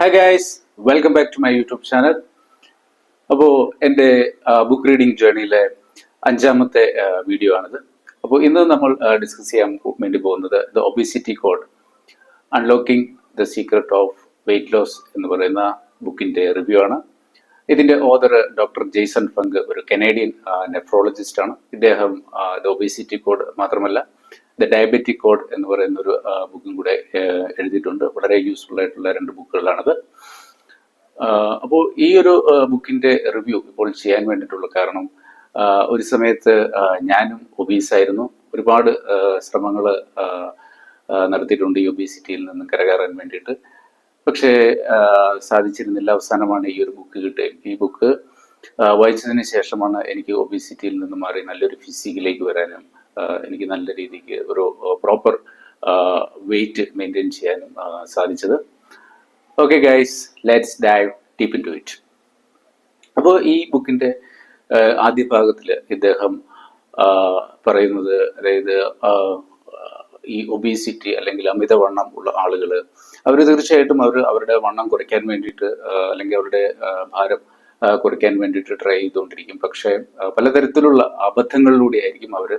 Hi guys welcome back to my YouTube channel അപ്പോൾ എന്റെ book reading ജേർണിയിലെ അഞ്ചാമത്തെ video ആണിത്. അപ്പോൾ ഇന്ന് നമ്മൾ ഡിസ്കസ് ചെയ്യാൻ വേണ്ടി പോകുന്നത് the obesity code unlocking the secret of weight loss എന്ന് പറയുന്ന ബുക്കിന്റെ റിവ്യൂ ആണ്. ഇതിന്റെ ഓതർ ഡോക്ടർ ജെയ്സൺ ഫങ്ക് ഒരു കനേഡിയൻ നെഫ്രോളജിസ്റ്റ് ആണ്. ഇദ്ദേഹം ദ ഒബിസിറ്റി കോഡ് മാത്രമല്ല ദ ഡയബറ്റിക് കോഡ് എന്ന് പറയുന്ന ഒരു ബുക്കും കൂടെ എഴുതിയിട്ടുണ്ട്. വളരെ യൂസ്ഫുൾ ആയിട്ടുള്ള രണ്ട് ബുക്കുകളാണത്. അപ്പോൾ ഈ ഒരു ബുക്കിന്റെ റിവ്യൂ ഇപ്പോൾ ചെയ്യാൻ വേണ്ടിയിട്ടുള്ള കാരണം ഒരു സമയത്ത് ഞാനും ഒബീസായിരുന്നു ഒരുപാട് ശ്രമങ്ങൾ നടത്തിയിട്ടുണ്ട് ഈ ഒബീസിറ്റിയിൽ നിന്ന് കരകയറാൻ വേണ്ടിയിട്ട്. പക്ഷേ സാധിച്ചിരുന്നില്ല. അവസാനമാണ് ഈ ഒരു ബുക്ക് കിട്ടുകയും ഈ ബുക്ക് വായിച്ചതിന് ശേഷമാണ് എനിക്ക് ഒബീസിറ്റിയിൽ നിന്ന് മാറി നല്ലൊരു ഫിസിക്കിലേക്ക് വരാനും എനിക്ക് നല്ല രീതിക്ക് ഒരു പ്രോപ്പർ വെയിറ്റ് മെയിന്റെയിൻ ചെയ്യാനും സാധിച്ചത്. Okay guys let's dive deep into it അപ്പോൾ ഈ ബുക്കിന്റെ ആദ്യ ഭാഗത്തിൽ ഇദ്ദേഹം പറയുന്നത് അതായത് ഈ ഒബീസിറ്റി അല്ലെങ്കിൽ അമിതവണ്ണം ഉള്ള ആളുകൾ അവർ തീർച്ചയായിട്ടും അവർ അവരുടെ വണ്ണം കുറയ്ക്കാൻ വേണ്ടിയിട്ട് അല്ലെങ്കിൽ അവരുടെ ഭാരം കുറയ്ക്കാൻ വേണ്ടിയിട്ട് ട്രൈ ചെയ്തുകൊണ്ടിരിക്കും. പക്ഷേ പലതരത്തിലുള്ള അബദ്ധങ്ങളിലൂടെ ആയിരിക്കും അവർ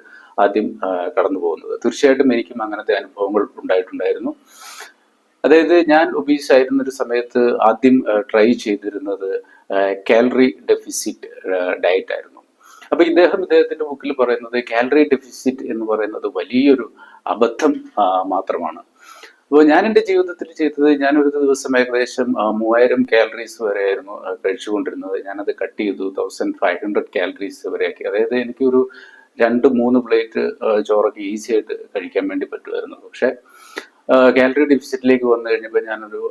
ആദ്യം കടന്നു പോകുന്നത്. തീർച്ചയായിട്ടും എനിക്കും അങ്ങനത്തെ അനുഭവങ്ങൾ ഉണ്ടായിട്ടുണ്ടായിരുന്നു. അതായത് ഞാൻ ഒബീസ് ആയിരുന്ന ഒരു സമയത്ത് ആദ്യം ട്രൈ ചെയ്തിരുന്നത് കാലറി ഡെഫിസിറ്റ് ഡയറ്റ് ആയിരുന്നു. അപ്പൊ ഇദ്ദേഹം ഇദ്ദേഹത്തിന്റെ ബുക്കിൽ പറയുന്നത് കാലറി ഡെഫിസിറ്റ് എന്ന് പറയുന്നത് വലിയൊരു അബദ്ധം മാത്രമാണ്. അപ്പോൾ ഞാൻ എന്റെ ജീവിതത്തിൽ ചെയ്തത് ഞാൻ ഒരു ദിവസം ഏകദേശം മൂവായിരം കാലറീസ് വരെ ആയിരുന്നു കഴിച്ചുകൊണ്ടിരുന്നത്. ഞാനത് കട്ട് ചെയ്തു തൗസൻഡ് ഫൈവ് ഹൺഡ്രഡ് കാലറീസ് വരെയാക്കി. അതായത് എനിക്കൊരു രണ്ട് മൂന്ന് പ്ലേറ്റ് ചോറൊക്കെ ഈസി ആയിട്ട് കഴിക്കാൻ വേണ്ടി പറ്റുമായിരുന്നു. പക്ഷേ കാലറി ഡെഫിസിറ്റിലേക്ക് വന്നു കഴിഞ്ഞപ്പോൾ ഞാനൊരു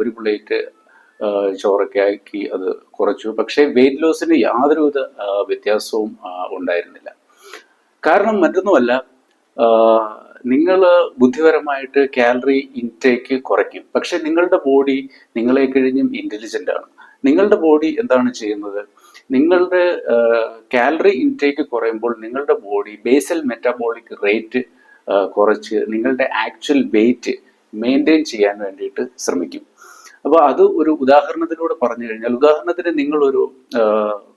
ഒരു പ്ലേറ്റ് ചോറൊക്കെ ആക്കി അത് കുറച്ചു. പക്ഷേ വെയിറ്റ് ലോസിന് യാതൊരുവിധ വ്യത്യാസവും ഉണ്ടായിരുന്നില്ല. കാരണം മറ്റൊന്നുമല്ല നിങ്ങൾ ബുദ്ധിപരമായിട്ട് കാലറി ഇൻടേക്ക് കുറയ്ക്കും. പക്ഷെ നിങ്ങളുടെ ബോഡി നിങ്ങളെ കഴിഞ്ഞും ഇന്റലിജന്റ് ആണ്. നിങ്ങളുടെ ബോഡി എന്താണ് ചെയ്യുന്നത്? നിങ്ങളുടെ കാലറി ഇൻടേക്ക് കുറയുമ്പോൾ നിങ്ങളുടെ ബോഡി ബേസൽ മെറ്റാബോളിക് റേറ്റ് കുറച്ച് നിങ്ങളുടെ ആക്ച്വൽ വെയിറ്റ് മെയിന്റെയിൻ ചെയ്യാൻ വേണ്ടിയിട്ട് ശ്രമിക്കും. അപ്പോൾ അത് ഒരു ഉദാഹരണത്തിലൂടെ പറഞ്ഞു കഴിഞ്ഞാൽ ഉദാഹരണത്തിന് നിങ്ങളൊരു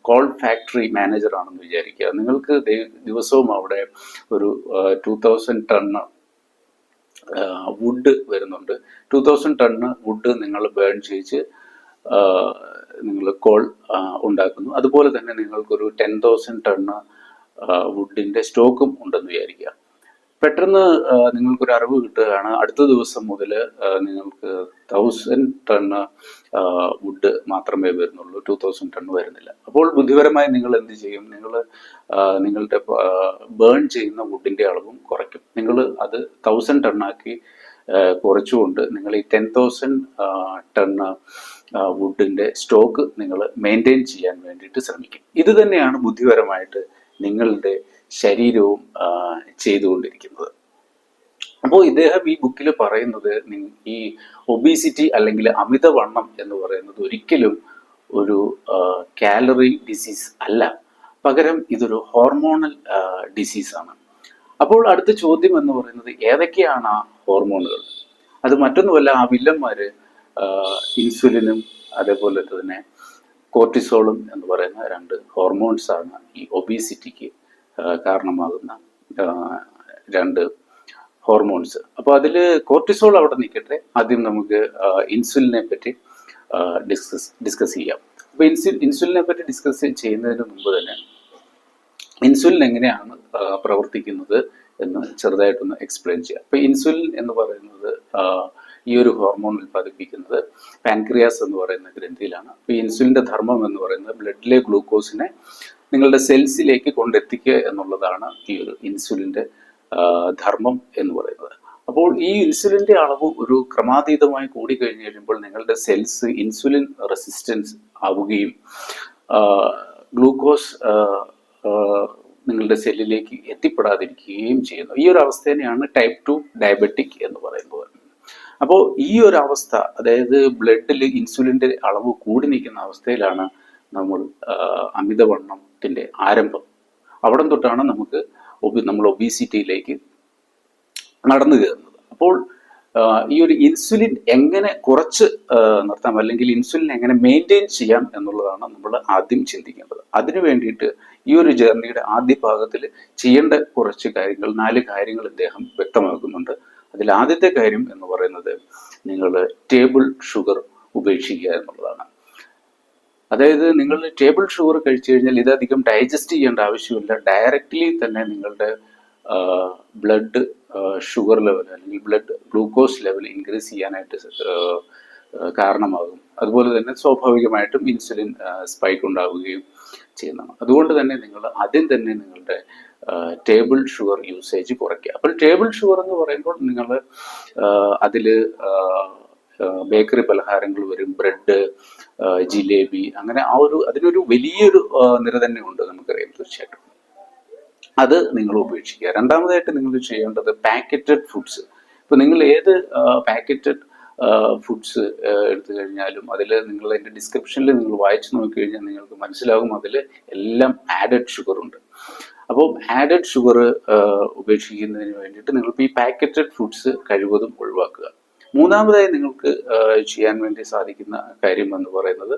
കോൾ ഫാക്ടറി മാനേജർ ആണെന്ന് വിചാരിക്കുക. നിങ്ങൾക്ക് ദിവസവും അവിടെ ഒരു ടു തൗസൻഡ് ടണ്ണ് വുഡ് വരുന്നുണ്ട്. ടു തൗസൻഡ് ടണ്ണ് വുഡ് നിങ്ങൾ ബേൺ ചെയ്യിച്ച് നിങ്ങൾ കോൾ ഉണ്ടാക്കുന്നു. അതുപോലെ തന്നെ നിങ്ങൾക്കൊരു ടെൻ തൗസൻഡ് ടണ്ണ് വുഡിന്റെ സ്റ്റോക്കും ഉണ്ടെന്ന് വിചാരിക്കുക. പെട്ടെന്ന് നിങ്ങൾക്കൊരു അറിവ് കിട്ടുകയാണ്. അടുത്ത ദിവസം മുതൽ നിങ്ങൾക്ക് തൗസൻഡ് ടൺ വുഡ് മാത്രമേ വരുന്നുള്ളൂ. ടു തൗസൻഡ് ടണ്ണ് വരുന്നില്ല. അപ്പോൾ ബുദ്ധിപരമായി നിങ്ങൾ എന്ത് ചെയ്യും? നിങ്ങൾ നിങ്ങളുടെ ബേൺ ചെയ്യുന്ന വുഡിന്റെ അളവും കുറയ്ക്കും. നിങ്ങൾ അത് തൗസൻഡ് ടണ്ണാക്കി കുറച്ചുകൊണ്ട് നിങ്ങൾ ഈ ടെൻ തൗസൻഡ് ടണ്ണ് വുഡിന്റെ സ്റ്റോക്ക് നിങ്ങൾ മെയിന്റെയിൻ ചെയ്യാൻ വേണ്ടിയിട്ട് ശ്രമിക്കും. ഇത് തന്നെയാണ് ബുദ്ധിപരമായിട്ട് നിങ്ങളുടെ ശരീരവും ചെയ്തുകൊണ്ടിരിക്കുന്നത്. അപ്പോൾ ഇദ്ദേഹം ഈ ബുക്കിൽ പറയുന്നത് ഈ ഒബീസിറ്റി അല്ലെങ്കിൽ അമിതവണ്ണം എന്ന് പറയുന്നത് ഒരിക്കലും ഒരു കാലറി ഡിസീസ് അല്ല. പകരം ഇതൊരു ഹോർമോണൽ ഡിസീസാണ് അപ്പോൾ അടുത്ത ചോദ്യം എന്ന് പറയുന്നത് ഏതൊക്കെയാണ് ആ ഹോർമോണുകൾ അത് മറ്റൊന്നുമല്ല ആ വില്ലന്മാര് ഇൻസുലിനും അതേപോലെ തന്നെ കോർട്ടിസോളും എന്ന് പറയുന്ന രണ്ട് ഹോർമോൺസ് ആണ് ഈ ഒബീസിറ്റിക്ക് കാരണമാകുന്ന രണ്ട് ഹോർമോൺസ്. അപ്പോൾ അതിൽ കോർട്ടിസോൾ അവിടെ നിൽക്കട്ടെ ആദ്യം നമുക്ക് ഇൻസുലിനെ പറ്റി ഡിസ്കസ് ഡിസ്കസ് ചെയ്യാം. അപ്പോൾ ഇൻസുലിൻ ഇൻസുലിനെ പറ്റി ഡിസ്കസ് ചെയ്യുന്നതിന് മുമ്പ് തന്നെ ഇൻസുലിൻ എങ്ങനെയാണ് പ്രവർത്തിക്കുന്നത് എന്ന് ചെറുതായിട്ടൊന്ന് എക്സ്പ്ലെയിൻ ചെയ്യാം. അപ്പോൾ ഇൻസുലിൻ എന്ന് പറയുന്നത് ഈ ഒരു ഹോർമോൺ ഉൽപ്പാദിപ്പിക്കുന്നത് പാൻക്രിയാസ് എന്ന് പറയുന്ന ഗ്രന്ഥിയിലാണ്. അപ്പോൾ ഇൻസുലിന്റെ ധർമ്മം എന്ന് പറയുന്നത് ബ്ലഡിലെ ഗ്ലൂക്കോസിനെ നിങ്ങളുടെ സെൽസിലേക്ക് കൊണ്ടെത്തിക്കുക എന്നുള്ളതാണ് ഈ ഒരു ഇൻസുലിന്റെ ധർമ്മം എന്ന് പറയുന്നത്. അപ്പോൾ ഈ ഇൻസുലിന്റെ അളവ് ഒരു ക്രമാതീതമായി കൂടിക്കഴിഞ്ഞ് കഴിയുമ്പോൾ നിങ്ങളുടെ സെൽസ് ഇൻസുലിൻ റെസിസ്റ്റൻസ് ആവുകയും ഗ്ലൂക്കോസ് നിങ്ങളുടെ സെല്ലിലേക്ക് എത്തിപ്പെടാതിരിക്കുകയും ചെയ്യുന്നു. ഈ ഒരു അവസ്ഥേനെയാണ് ടൈപ്പ് ടു ഡയബറ്റിക് എന്ന് പറയുന്നത്. അപ്പോൾ ഈ ഒരു അവസ്ഥ അതായത് ബ്ലഡിൽ ഇൻസുലിന്റെ അളവ് കൂടി നിൽക്കുന്ന അവസ്ഥയിലാണ് നമ്മൾ അമിതവണ്ണത്തിന്റെ ആരംഭം. അവിടം തൊട്ടാണ് നമുക്ക് ഒബി നമ്മൾ ഒബീസിറ്റിയിലേക്ക് നടന്നു കയറുന്നത്. അപ്പോൾ ഈ ഒരു ഇൻസുലിൻ എങ്ങനെ കുറച്ച് നിർത്താം അല്ലെങ്കിൽ ഇൻസുലിൻ എങ്ങനെ മെയിന്റെയിൻ ചെയ്യാം എന്നുള്ളതാണ് നമ്മൾ ആദ്യം ചിന്തിക്കേണ്ടത്. അതിനു വേണ്ടിയിട്ട് ഈ ഒരു ജേർണിയുടെ ആദ്യ ഭാഗത്തിൽ ചെയ്യേണ്ട കുറച്ച് കാര്യങ്ങൾ നാല് കാര്യങ്ങൾ ഇദ്ദേഹം വ്യക്തമാക്കുന്നുണ്ട്. അതിൽ ആദ്യത്തെ കാര്യം എന്ന് പറയുന്നത് നിങ്ങൾ ടേബിൾ ഷുഗർ ഉപേക്ഷിക്കുക എന്നുള്ളതാണ്. അതായത് നിങ്ങൾ ടേബിൾ ഷുഗർ കഴിച്ചു കഴിഞ്ഞാൽ ഇതധികം ഡൈജസ്റ്റ് ചെയ്യേണ്ട ആവശ്യമില്ല. ഡയറക്റ്റ്ലി തന്നെ നിങ്ങളുടെ ബ്ലഡ് ഷുഗർ ലെവൽ അല്ലെങ്കിൽ ബ്ലഡ് ഗ്ലൂക്കോസ് ലെവൽ ഇൻക്രീസ് ചെയ്യാനായിട്ട് കാരണമാകും. അതുപോലെ തന്നെ സ്വാഭാവികമായിട്ടും ഇൻസുലിൻ സ്പൈക്ക് ഉണ്ടാവുകയും ചെയ്യുന്നതാണ്. അതുകൊണ്ട് തന്നെ നിങ്ങൾ ആദ്യം തന്നെ നിങ്ങളുടെ ടേബിൾ ഷുഗർ യൂസേജ് കുറയ്ക്കുക. അപ്പോൾ ടേബിൾ ഷുഗർ എന്ന് പറയുമ്പോൾ നിങ്ങൾ അതിൽ ബേക്കറി പലഹാരങ്ങൾ വരും ബ്രെഡ് ജിലേബി അങ്ങനെ ആ ഒരു അതിനൊരു വലിയൊരു നിര തന്നെ ഉണ്ട് നമുക്കറിയാം തീർച്ചയായിട്ടും. അത് നിങ്ങൾ ഉപേക്ഷിക്കുക. രണ്ടാമതായിട്ട് നിങ്ങൾ ചെയ്യേണ്ടത് പാക്കറ്റഡ് ഫുഡ്സ്. ഇപ്പൊ നിങ്ങൾ ഏത് പാക്കറ്റഡ് ഫുഡ്സ് എടുത്തു കഴിഞ്ഞാലും അതിൽ നിങ്ങൾ അതിന്റെ ഡിസ്ക്രിപ്ഷനിൽ നിങ്ങൾ വായിച്ചു നോക്കി കഴിഞ്ഞാൽ നിങ്ങൾക്ക് മനസ്സിലാകും അതിൽ എല്ലാം ആഡഡ് ഷുഗർ ഉണ്ട്. അപ്പോൾ ആഡഡ് ഷുഗർ ഉപേക്ഷിക്കുന്നതിന് വേണ്ടിയിട്ട് നിങ്ങൾ ഈ പാക്കറ്റഡ് ഫുഡ്സ് കഴിവതും ഒഴിവാക്കുക. മൂന്നാമതായി നിങ്ങൾക്ക് ചെയ്യാൻ വേണ്ടി സാധിക്കുന്ന കാര്യം എന്ന് പറയുന്നത്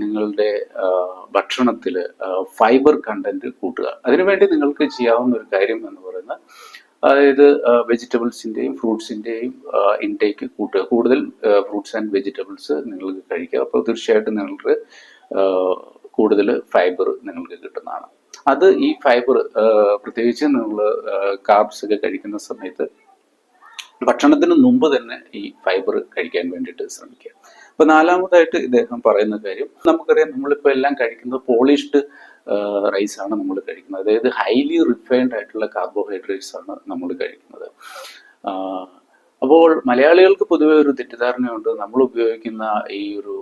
നിങ്ങളുടെ ഭക്ഷണത്തിൽ ഫൈബർ കണ്ടന്റ് കൂട്ടുക. അതിനുവേണ്ടി നിങ്ങൾക്ക് ചെയ്യാവുന്ന ഒരു കാര്യം എന്ന് പറയുന്നത് അതായത് വെജിറ്റബിൾസിന്റെയും ഫ്രൂട്ട്സിന്റെയും ഇൻടേക്ക് കൂട്ടുക. കൂടുതൽ ഫ്രൂട്ട്സ് ആൻഡ് വെജിറ്റബിൾസ് നിങ്ങൾക്ക് കഴിക്കുക അപ്പോൾ തീർച്ചയായിട്ടും നിങ്ങൾക്ക് കൂടുതൽ ഫൈബർ നിങ്ങൾക്ക് കിട്ടുന്നതാണ്. അത് ഈ ഫൈബർ പ്രത്യേകിച്ച് നിങ്ങൾ കാർബ്സ് ഒക്കെ കഴിക്കുന്ന സമയത്ത് ഭക്ഷണത്തിന് മുമ്പ് തന്നെ ഈ ഫൈബർ കഴിക്കാൻ വേണ്ടിയിട്ട് ശ്രമിക്കുക. അപ്പൊ നാലാമതായിട്ട് ഇദ്ദേഹം പറയുന്ന കാര്യം നമുക്കറിയാം നമ്മളിപ്പോൾ എല്ലാം കഴിക്കുന്നത് പോളിഷ്ഡ് റൈസ് ആണ് നമ്മൾ കഴിക്കുന്നത്. അതായത് ഹൈലി റിഫൈൻഡ് ആയിട്ടുള്ള കാർബോഹൈഡ്രേറ്റ്സ് ആണ് നമ്മൾ കഴിക്കുന്നത്. അപ്പോൾ മലയാളികൾക്ക് പൊതുവെ ഒരു തെറ്റിദ്ധാരണയുണ്ട്. നമ്മൾ ഉപയോഗിക്കുന്ന ഈ ഒരു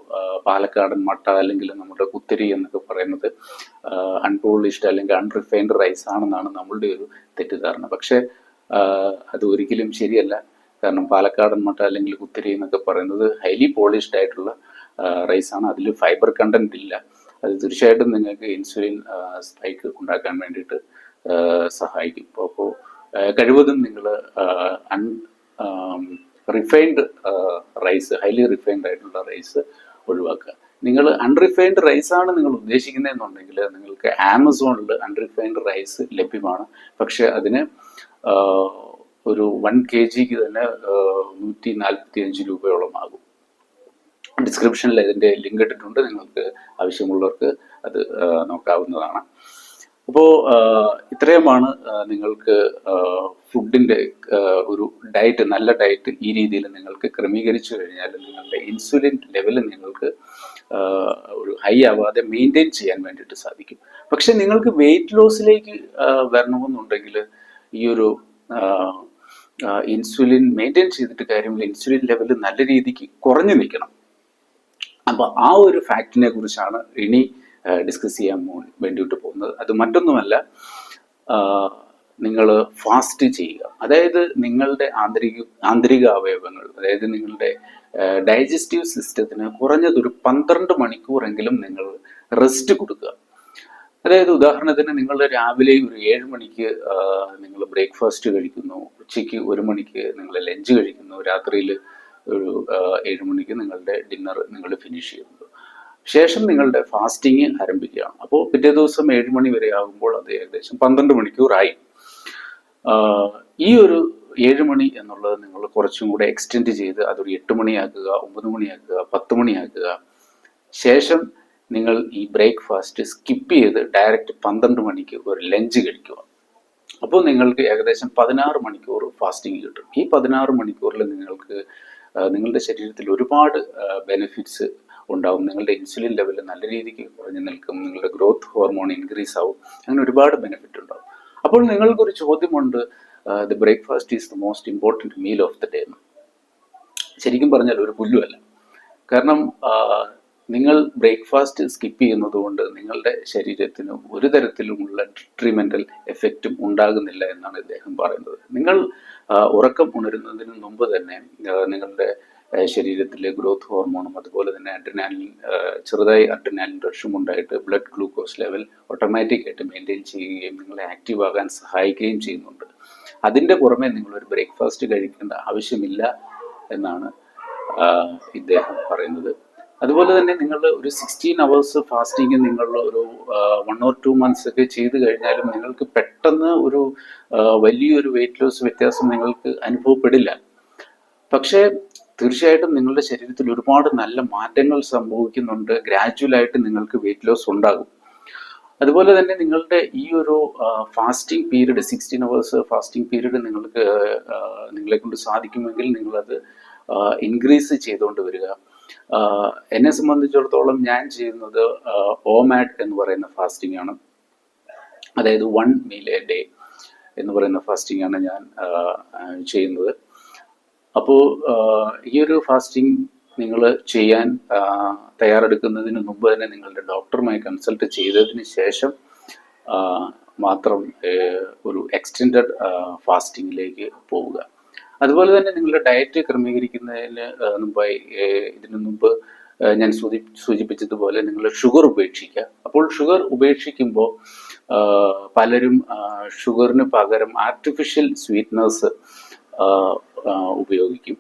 പാലക്കാടൻ മട്ട അല്ലെങ്കിൽ നമ്മുടെ കുത്തിരി എന്നൊക്കെ പറയുന്നത് അൺപോളിഷ്ഡ് അല്ലെങ്കിൽ അൺറിഫൈൻഡ് റൈസ് ആണെന്നാണ് നമ്മളുടെ ഒരു തെറ്റിദ്ധാരണ. പക്ഷേ അത് ഒരിക്കലും ശരിയല്ല. കാരണം പാലക്കാടൻ മട്ട അല്ലെങ്കിൽ കുത്തിരി എന്നൊക്കെ പറയുന്നത് ഹൈലി പോളിഷ്ഡ് ആയിട്ടുള്ള റൈസാണ് അതിൽ ഫൈബർ കണ്ടന്റ് ഇല്ല. അത് തീർച്ചയായിട്ടും നിങ്ങൾക്ക് ഇൻസുലിൻ സ്പൈക്ക് ഉണ്ടാക്കാൻ വേണ്ടിയിട്ട് സഹായിക്കും. അപ്പോൾ കഴിവതും നിങ്ങൾ unrefined rice highly refined ആയിട്ടുള്ള റൈസ് ഒഴിവാക്കുക. നിങ്ങൾ അൺറിഫൈൻഡ് റൈസ് ആണ് നിങ്ങൾ ഉദ്ദേശിക്കുന്നതെന്നുണ്ടെങ്കിൽ നിങ്ങൾക്ക് ആമസോണിൽ അൺറിഫൈൻഡ് റൈസ് ലഭ്യമാണ്. പക്ഷെ അതിന് ഒരു വൺ കെ ജിക്ക് തന്നെ നൂറ്റി നാൽപ്പത്തി അഞ്ച് രൂപയോളം ആകും ഡിസ്ക്രിപ്ഷനിൽ ഇതിന്റെ ലിങ്ക് ഇട്ടിട്ടുണ്ട്. നിങ്ങൾക്ക് ആവശ്യമുള്ളവർക്ക് അത് നോക്കാവുന്നതാണ്. അപ്പോൾ ഇത്രയുമാണ് നിങ്ങൾക്ക് ഫുഡിന്റെ ഒരു ഡയറ്റ് നല്ല ഡയറ്റ് ഈ രീതിയിൽ നിങ്ങൾക്ക് ക്രമീകരിച്ചു കഴിഞ്ഞാൽ നിങ്ങളുടെ ഇൻസുലിൻ ലെവൽ നിങ്ങൾക്ക് ഒരു ഹൈ ആവാതെ മെയിന്റെയിൻ ചെയ്യാൻ വേണ്ടിയിട്ട് സാധിക്കും. പക്ഷെ നിങ്ങൾക്ക് വെയിറ്റ് ലോസിലേക്ക് വരണമെന്നുണ്ടെങ്കിൽ ഈ ഒരു ഇൻസുലിൻ മെയിന്റെയിൻ ചെയ്തിട്ട് കാര്യമില്ല. ഇൻസുലിൻ ലെവൽ നല്ല രീതിക്ക് കുറഞ്ഞു നിൽക്കണം. അപ്പോൾ ആ ഒരു ഫാക്റ്റിനെ കുറിച്ചാണ് ഇനി ഡിസ്കസ് ചെയ്യാൻ വേണ്ടിയിട്ട് പോകുന്നത്. അത് മറ്റൊന്നുമല്ല നിങ്ങൾ ഫാസ്റ്റ് ചെയ്യുക. അതായത് നിങ്ങളുടെ ആന്തരിക ആന്തരിക അവയവങ്ങൾ അതായത് നിങ്ങളുടെ ഡൈജസ്റ്റീവ് സിസ്റ്റത്തിന് കുറഞ്ഞതൊരു പന്ത്രണ്ട് മണിക്കൂറെങ്കിലും നിങ്ങൾ റെസ്റ്റ് കൊടുക്കുക. അതായത് ഉദാഹരണത്തിന് നിങ്ങൾ രാവിലെ ഒരു ഏഴ് മണിക്ക് നിങ്ങൾ ബ്രേക്ക്ഫാസ്റ്റ് കഴിക്കുന്നു ഉച്ചയ്ക്ക് ഒരു മണിക്ക് നിങ്ങൾ ലഞ്ച് കഴിക്കുന്നു രാത്രിയിൽ ഒരു ഏഴ് മണിക്ക് നിങ്ങളുടെ ഡിന്നർ നിങ്ങൾ ഫിനിഷ് ചെയ്യുന്നു. ശേഷം നിങ്ങളുടെ ഫാസ്റ്റിംഗ് ആരംഭിക്കുകയാണ്. അപ്പോൾ പിറ്റേ ദിവസം ഏഴ് മണി വരെ ആകുമ്പോൾ അത് ഏകദേശം പന്ത്രണ്ട് മണിക്കൂറായി. ഈ ഒരു ഏഴ് മണി എന്നുള്ളത് നിങ്ങൾ കുറച്ചും കൂടെ എക്സ്റ്റെൻഡ് ചെയ്ത് അതൊരു എട്ട് മണിയാക്കുക ഒമ്പത് മണിയാക്കുക പത്ത് മണിയാക്കുക. ശേഷം നിങ്ങൾ ഈ ബ്രേക്ക്ഫാസ്റ്റ് സ്കിപ്പ് ചെയ്ത് ഡയറക്റ്റ് പന്ത്രണ്ട് മണിക്ക് ഒരു ലഞ്ച് കഴിക്കുക. അപ്പോൾ നിങ്ങൾക്ക് ഏകദേശം പതിനാറ് മണിക്കൂർ ഫാസ്റ്റിംഗ് കിട്ടും. ഈ പതിനാറ് മണിക്കൂറിൽ നിങ്ങൾക്ക് നിങ്ങളുടെ ശരീരത്തിൽ ഒരുപാട് ബെനിഫിറ്റ്സ് ഉണ്ടാവും. നിങ്ങളുടെ ഇൻസുലിൻ ലെവൽ നല്ല രീതിക്ക് കുറഞ്ഞു നിൽക്കും. നിങ്ങളുടെ ഗ്രോത്ത് ഹോർമോൺ ഇൻക്രീസ് ആവും. അങ്ങനെ ഒരുപാട് ബെനിഫിറ്റ് ഉണ്ടാവും. അപ്പോൾ നിങ്ങൾക്കൊരു ചോദ്യമുണ്ട് the breakfast is the most important meal of the day ശരിക്കും പറഞ്ഞാൽ ഒരു പുല്ലുമല്ല. കാരണം നിങ്ങൾ ബ്രേക്ക്ഫാസ്റ്റ് സ്കിപ്പ് ചെയ്യുന്നത് കൊണ്ട് നിങ്ങളുടെ ശരീരത്തിന് ഒരു തരത്തിലുമുള്ള ട്രീറ്റ്മെന്റൽ എഫക്റ്റും ഉണ്ടാകുന്നില്ല എന്നാണ് ഇദ്ദേഹം പറയുന്നത്. നിങ്ങൾ ഉറക്കം ഉണരുന്നതിന് മുമ്പ് തന്നെ നിങ്ങളുടെ ശരീരത്തിലെ ഗ്രോത്ത് ഹോർമോണും അതുപോലെ തന്നെ അഡ്രിനാലിൻ ചെറുതായി അഡ്രിനാലിൻ റഷും ഉണ്ടായിട്ട് ബ്ലഡ് ഗ്ലൂക്കോസ് ലെവൽ ഓട്ടോമാറ്റിക് ആയിട്ട് മെയിന്റെയിൻ ചെയ്യുകയും നിങ്ങളെ ആക്റ്റീവ് ആകാൻ സഹായിക്കുകയും ചെയ്യുന്നുണ്ട്. അതിന്റെ പുറമെ നിങ്ങളൊരു ബ്രേക്ക്ഫാസ്റ്റ് കഴിക്കേണ്ട ആവശ്യമില്ല എന്നാണ് ഇദ്ദേഹം പറയുന്നത്. അതുപോലെ തന്നെ നിങ്ങൾ ഒരു സിക്സ്റ്റീൻ അവേഴ്സ് ഫാസ്റ്റിംഗ് നിങ്ങൾ ഒരു വൺ ഓർ ടു മന്ത്സ് ഒക്കെ ചെയ്ത് കഴിഞ്ഞാലും നിങ്ങൾക്ക് പെട്ടെന്ന് ഒരു വലിയൊരു വെയിറ്റ് ലോസ് വ്യത്യാസം നിങ്ങൾക്ക് അനുഭവപ്പെടില്ല. പക്ഷേ തീർച്ചയായിട്ടും നിങ്ങളുടെ ശരീരത്തിൽ ഒരുപാട് നല്ല മാറ്റങ്ങൾ സംഭവിക്കുന്നുണ്ട്. ഗ്രാജുവൽ ആയിട്ട് നിങ്ങൾക്ക് വെയിറ്റ് ലോസ് ഉണ്ടാകും. അതുപോലെ തന്നെ നിങ്ങളുടെ ഈ ഒരു fasting period sixteen hours fasting period നിങ്ങൾക്ക് നിങ്ങളെ കൊണ്ട് സാധിക്കുമെങ്കിൽ നിങ്ങളത് ഇൻക്രീസ് ചെയ്തുകൊണ്ട് വരിക. എന്നെ സംബന്ധിച്ചിടത്തോളം ഞാൻ ചെയ്യുന്നത് ഓമാഡ് എന്ന് പറയുന്ന ഫാസ്റ്റിംഗ് ആണ്. അതായത് വൺ മീൽ എ ഡേ എന്ന് പറയുന്ന ഫാസ്റ്റിംഗ് ആണ് ഞാൻ ചെയ്യുന്നത്. അപ്പോൾ ഈ ഒരു ഫാസ്റ്റിംഗ് നിങ്ങൾ ചെയ്യാൻ തയ്യാറെടുക്കുന്നതിന് മുമ്പ് തന്നെ നിങ്ങളുടെ ഡോക്ടറുമായി കൺസൾട്ട് ചെയ്തതിന് ശേഷം മാത്രം ഒരു എക്സ്റ്റെൻഡഡ് ഫാസ്റ്റിങ്ങിലേക്ക് പോവുക. അതുപോലെ തന്നെ നിങ്ങളുടെ ഡയറ്റ് ക്രമീകരിക്കുന്നതിന് മുമ്പായി ഇതിനു മുമ്പ് ഞാൻ സൂചി സൂചിപ്പിച്ചതുപോലെ നിങ്ങൾ ഷുഗർ ഉപേക്ഷിക്കുക. അപ്പോൾ ഷുഗർ ഉപേക്ഷിക്കുമ്പോൾ പലരും ഷുഗറിന് പകരം ആർട്ടിഫിഷ്യൽ സ്വീറ്റ്നസ് ഉപയോഗിക്കും.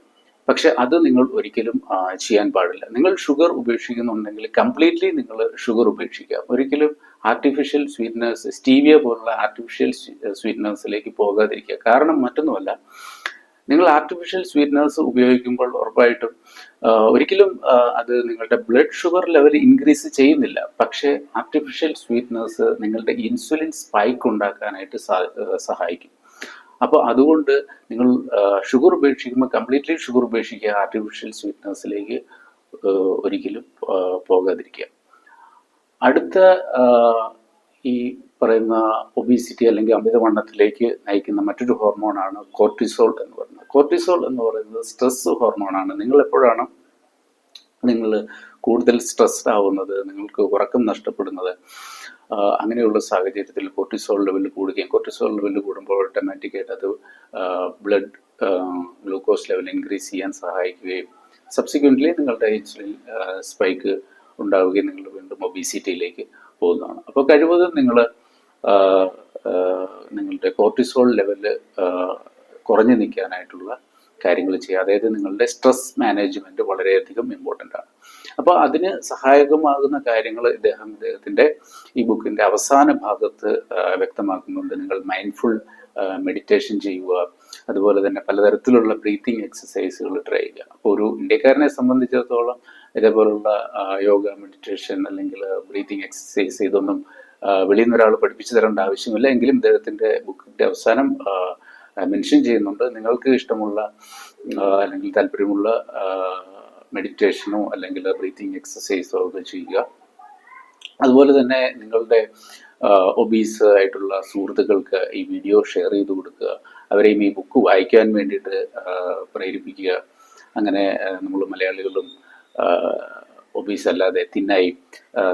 പക്ഷെ അത് നിങ്ങൾ ഒരിക്കലും ചെയ്യാൻ പാടില്ല. നിങ്ങൾ ഷുഗർ ഉപേക്ഷിക്കുന്നുണ്ടെങ്കിൽ കംപ്ലീറ്റ്ലി നിങ്ങൾ ഷുഗർ ഉപേക്ഷിക്കുക. ഒരിക്കലും ആർട്ടിഫിഷ്യൽ സ്വീറ്റ്നസ് സ്റ്റീവിയ പോലുള്ള ആർട്ടിഫിഷ്യൽ സ്വീറ്റ്നസിലേക്ക് പോകാതിരിക്കുക. കാരണം മറ്റൊന്നുമല്ല നിങ്ങൾ ആർട്ടിഫിഷ്യൽ സ്വീറ്റ്നേഴ്സ് ഉപയോഗിക്കുമ്പോൾ ഉറപ്പായിട്ടും ഒരിക്കലും അത് നിങ്ങളുടെ ബ്ലഡ് ഷുഗർ ലെവൽ ഇൻക്രീസ് ചെയ്യുന്നില്ല. പക്ഷേ ആർട്ടിഫിഷ്യൽ സ്വീറ്റ്നേഴ്സ് നിങ്ങളുടെ ഇൻസുലിൻ സ്പൈക്ക് ഉണ്ടാക്കാനായിട്ട് സഹായിക്കും. അപ്പോൾ അതുകൊണ്ട് നിങ്ങൾ ഷുഗർ ഉപേക്ഷിക്കുമ്പോൾ കംപ്ലീറ്റ്ലി ഷുഗർ ഉപേക്ഷിക്കുക ആർട്ടിഫിഷ്യൽ സ്വീറ്റ്നേഴ്സിലേക്ക് ഒരിക്കലും പോകാതിരിക്കുക. അടുത്ത ഈ പറയുന്ന ഒബീസിറ്റി അല്ലെങ്കിൽ അമിതവണ്ണത്തിലേക്ക് നയിക്കുന്ന മറ്റൊരു ഹോർമോണാണ് കോർട്ടിസോൾ എന്ന് പറയുന്നത്. കോർട്ടിസോൾ എന്ന് പറയുന്നത് സ്ട്രെസ് ഹോർമോണാണ് നിങ്ങൾ എപ്പോഴാണ് നിങ്ങൾ കൂടുതൽ സ്ട്രെസ്ഡ് ആവുന്നത് നിങ്ങൾക്ക് ഉറക്കം നഷ്ടപ്പെടുന്നത്? അങ്ങനെയുള്ള സാഹചര്യത്തിൽ കോർട്ടിസോൾ ലെവൽ കൂടുകയും കോർട്ടിസോൾ ലെവൽ കൂടുമ്പോൾ ഓട്ടോമാറ്റിക്കായിട്ട് അത് ബ്ലഡ് ഗ്ലൂക്കോസ് ലെവൽ ഇൻക്രീസ് ചെയ്യാൻ സഹായിക്കുകയും സബ്സിക്വന്റ്ലി നിങ്ങളുടെ ഇൻസുലിൻ സ്പൈക്ക് ഉണ്ടാവുകയും നിങ്ങൾ വീണ്ടും ഒബീസിറ്റിയിലേക്ക് പോകുന്നതാണ്. അപ്പോൾ കഴിവതും നിങ്ങൾ നിങ്ങളുടെ കോർട്ടിസോൾ ലെവൽ കുറഞ്ഞു നിൽക്കാനായിട്ടുള്ള കാര്യങ്ങൾ ചെയ്യുക. അതായത് നിങ്ങളുടെ സ്ട്രെസ് മാനേജ്മെന്റ് വളരെയധികം ഇമ്പോർട്ടന്റ് ആണ്. അപ്പോൾ അതിന് സഹായകമാകുന്ന കാര്യങ്ങൾ ഇദ്ദേഹം ഇദ്ദേഹത്തിന്റെ ഈ ബുക്കിന്റെ അവസാന ഭാഗത്ത് വ്യക്തമാക്കുന്നുണ്ട്. നിങ്ങൾ മൈൻഡ്ഫുൾ മെഡിറ്റേഷൻ ചെയ്യുക. അതുപോലെ തന്നെ പലതരത്തിലുള്ള ബ്രീത്തിങ് എക്സസൈസുകൾ ട്രൈ ചെയ്യുക. അപ്പോൾ ഒരു ഇന്ത്യക്കാരനെ സംബന്ധിച്ചിടത്തോളം ഇതേപോലുള്ള യോഗ മെഡിറ്റേഷൻ അല്ലെങ്കിൽ ബ്രീത്തിങ് എക്സസൈസ് ഇതൊന്നും വെളിയിൽ നിന്ന് ഒരാൾ പഠിപ്പിച്ചു തരേണ്ട ആവശ്യമില്ല. എങ്കിലും ഇദ്ദേഹത്തിന്റെ ബുക്കിന്റെ അവസാനം മെൻഷൻ ചെയ്യുന്നുണ്ട്. നിങ്ങൾക്ക് ഇഷ്ടമുള്ള അല്ലെങ്കിൽ താല്പര്യമുള്ള മെഡിറ്റേഷനോ അല്ലെങ്കിൽ ബ്രീത്തിങ് എക്സസൈസോ ഒക്കെ ചെയ്യുക. അതുപോലെ തന്നെ നിങ്ങളുടെ ഒബീസ് ആയിട്ടുള്ള സുഹൃത്തുക്കൾക്ക് ഈ വീഡിയോ ഷെയർ ചെയ്ത് കൊടുക്കുക. അവരെയും ഈ ബുക്ക് വായിക്കാൻ വേണ്ടിയിട്ട് പ്രേരിപ്പിക്കുക. അങ്ങനെ നമ്മൾ മലയാളികളും ഒബീസ് അല്ലാതെ തിന്നായി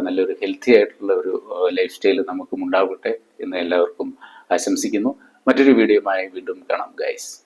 നല്ലൊരു ഹെൽത്തി ആയിട്ടുള്ള ഒരു ലൈഫ് സ്റ്റൈൽ നമുക്കും ഉണ്ടാവട്ടെ എന്ന് എല്ലാവർക്കും ആശംസിക്കുന്നു. മറ്റൊരു വീഡിയോയുമായി വീണ്ടും കാണാം ഗൈസ്